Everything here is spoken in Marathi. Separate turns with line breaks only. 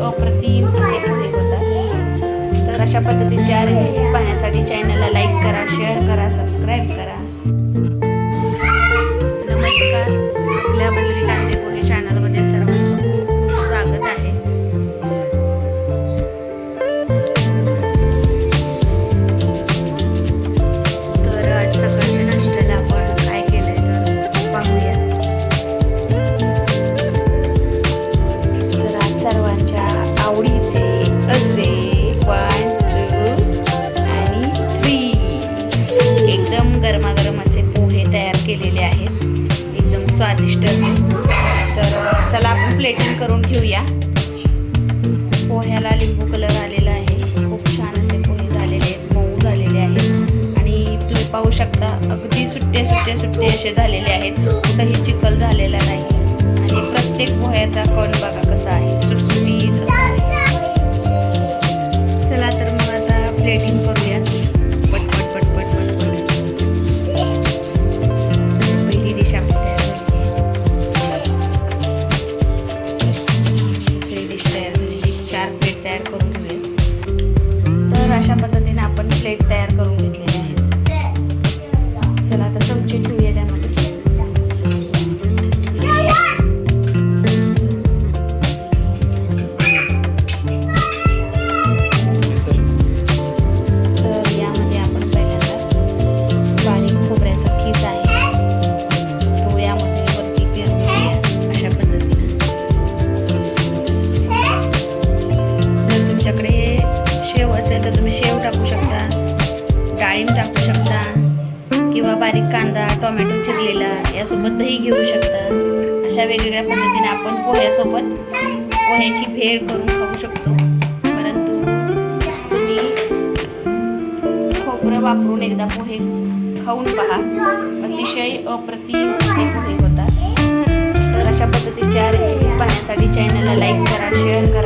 अप्रतिम असे पोहे होतात तर अशा पद्धतीच्या रेसिपीज पाहण्यासाठी चॅनलला लाईक करा शेअर करा सबस्क्राईब करा. केलेले आहेत. एकदम स्वादिष्ट असे तर चला आपण प्लेटिंग करून घेऊया. पोह्याला लिंबू कलर आलेला आहे. खूप छान असे पोहे झालेले आहेत. मऊ झालेले आहेत. आणि तुम्ही पाहू शकता अगदी सुट्टे सुट्टे सुट्टे असे झालेले आहेत. कुठंही चिखल झालेला नाही. आणि प्रत्येक पोह्याचा कण बघा. अशा पद्धतीने टाकू शकता डाळिंब टाकू शकता किंवा बारीक कांदा टोमॅटो चिरलेला यासोबत दही घेऊ शकता. अशा वेगवेगळ्या पद्धतीने आपण पोह्यासोबत पोह्याची भेळ करून खाऊ शकतो. परंतु तुम्ही खोबरं वापरून एकदा पोहे खाऊन पहा. अतिशय अप्रतिम पोहे होतात. तर अशा पद्धतीच्या रेसिपीज पाहण्यासाठी चॅनलला लाईक करा शेअर करा.